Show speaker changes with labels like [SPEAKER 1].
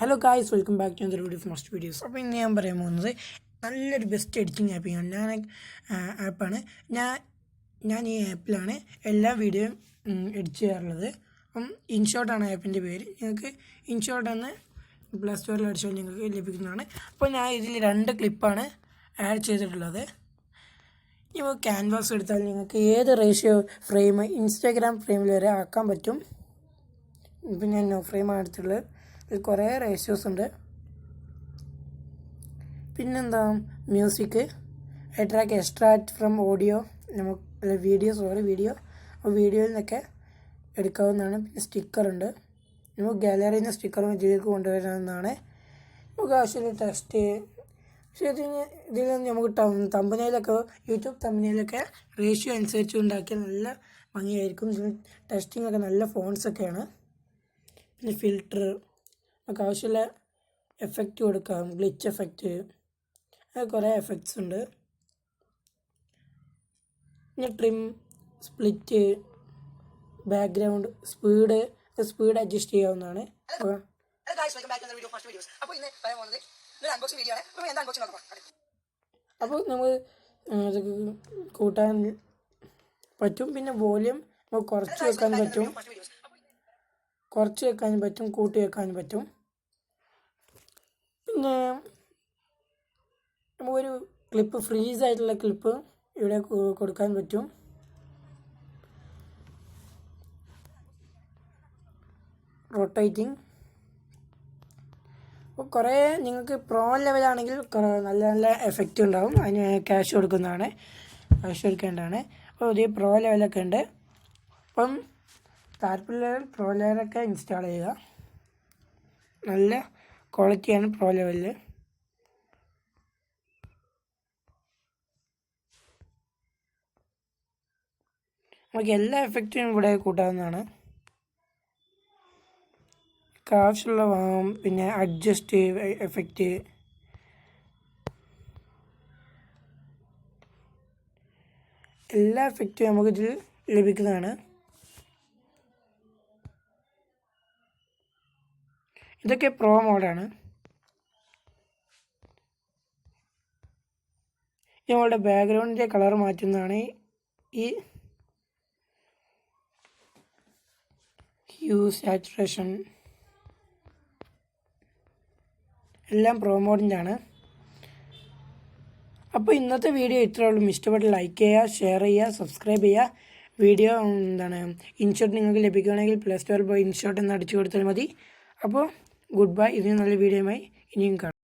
[SPEAKER 1] Hello guys welcome back to the videos must videos അപ്പോൾ ഇന്ന് ഞാൻ പറയാൻ പോകുന്നത് നല്ലൊരു ബെസ്റ്റ് എഡിറ്റിംഗ് ആപ്പിയാണ് ഞാൻ ആപ്പാണ് ഞാൻ ഞാൻ ഈ ആപ്പിലാണ് എല്ലാ വീഡിയോയും എഡിറ്റ് ചെയ്യാറുള്ളത്. അപ്പം ഇൻഷോട്ടാണ് ആപ്പിന്റെ പേര്. നിങ്ങൾക്ക് ഇൻഷോട്ട് എന്ന് പ്ലേ സ്റ്റോറിൽ അടിച്ചാൽ നിങ്ങൾക്ക് ലഭിക്കുന്നതാണ്. അപ്പോൾ ഞാൻ ഇതിൽ രണ്ട് ക്ലിപ്പാണ് ആഡ് ചെയ്തിട്ടുള്ളത്. ഇപ്പോൾ ക്യാൻവാസ് എടുത്താൽ നിങ്ങൾക്ക് ഏത് റേഷ്യോ ഫ്രെയിം ഇൻസ്റ്റാഗ്രാം ഫ്രെയിമിൽ വരെ ആക്കാൻ പറ്റും. ഇപ്പം ഞാൻ നോ ഫ്രെയിമാണ് എടുത്തിട്ടുള്ളത്. കുറേ റേഷ്യോസ് ഉണ്ട്. പിന്നെന്താ music track extract from audio നമുക്ക് വീഡിയോ സോറി വീഡിയോ വീഡിയോയിൽ നിന്നൊക്കെ എടുക്കാവുന്നതാണ്. പിന്നെ സ്റ്റിക്കറുണ്ട് നമുക്ക് ഗാലറിയിൽ നിന്ന് സ്റ്റിക്കർ ഇതിലേക്ക് കൊണ്ടുവരാവുന്നതാണ്. നമുക്ക് ആവശ്യമുള്ള ടെക്സ്റ്റ് പക്ഷേ ഇതിന് ഇതിൽ നമുക്ക് തമ്പനയിലൊക്കെ യൂട്യൂബ് തമ്പനയിലൊക്കെ റേഷ്യോ അനുസരിച്ച് ഉണ്ടാക്കിയാൽ നല്ല ഭംഗിയായിരിക്കും. ടെസ്റ്റിംഗ് ഒക്കെ നല്ല ഫോൺസൊക്കെയാണ് പിന്നെ ഫിൽറ്റർ നമുക്ക് ആവശ്യമുള്ള എഫക്റ്റ് കൊടുക്കാം ഗ്ലിച്ച് എഫക്റ്റ് അങ്ങനെ കുറേ എഫക്ട്സ് ഉണ്ട്. പിന്നെ trim split background speed speed adjust ചെയ്യാവുന്നതാണ്. അപ്പോൾ നമുക്ക് കൂട്ടാൻ പറ്റും. പിന്നെ വോല്യൂം നമുക്ക് കുറച്ച് വെക്കാൻ പറ്റും. കുറച്ച് വെക്കാനും പറ്റും കൂട്ടി വെക്കാനും പറ്റും. പിന്നെ നമുക്കൊരു ക്ലിപ്പ് ഫ്രീസ് ആയിട്ടുള്ള ക്ലിപ്പ് ഇവിടെ കൊടുക്കാൻ പറ്റും. റൊട്ടേറ്റിംഗ് അപ്പോൾ കുറേ നിങ്ങൾക്ക് പ്രോ ലെവലാണെങ്കിൽ നല്ല നല്ല എഫക്റ്റ് ഉണ്ടാവും. അതിന് ക്യാഷ് കൊടുക്കുന്നതാണ്. ക്യാഷ് കൊടുക്കേണ്ടതാണ്. അപ്പോൾ ഇതേ പ്രോ ലെവലൊക്കെ ഉണ്ട്. അപ്പം താല്പര്യമുള്ളവർ പ്രോ ലെവലൊക്കെ ഇൻസ്റ്റാൾ ചെയ്യുക. നല്ല ക്വാളിറ്റിയാണ് പ്രോ ലെവലിൽ നമുക്ക് എല്ലാ എഫക്റ്റും ഇവിടെ കൂട്ടാവുന്നതാണ്. ആവശ്യമുള്ള വാങ്ങാം പിന്നെ അഡ്ജസ്റ്റ് എഫക്റ്റ് എല്ലാ എഫക്റ്റും നമുക്കിതിൽ ലഭിക്കുന്നതാണ്. ഇതൊക്കെ പ്രോ മോഡാണ് ഞങ്ങളുടെ ബാക്ക്ഗ്രൗണ്ടിന്റെ കളർ മാറ്റുന്നതാണ് ഈ ഹ്യൂ സാച്ചുറേഷൻ എല്ലാം പ്രോ മോഡിന്റെ ആണ്. അപ്പോൾ ഇന്നത്തെ വീഡിയോ ഇത്രയേ ഉള്ളൂ. ഇഷ്ടപ്പെട്ട് ലൈക്ക് ചെയ്യുക ഷെയർ ചെയ്യുക സബ്സ്ക്രൈബ് ചെയ്യുക. വീഡിയോ എന്താണ്? ഇൻഷോട്ട് നിങ്ങൾക്ക് ലഭിക്കുകയാണെങ്കിൽ പ്ലസ് സ്റ്റോറിൽ പോയി ഇൻഷോട്ട് എന്ന് അടിച്ചു കൊടുത്താൽ മതി. അപ്പോൾ ഗുഡ് ബൈ. ഇതിന് നല്ല വീഡിയോയുമായി ഇനിയും കാണാം.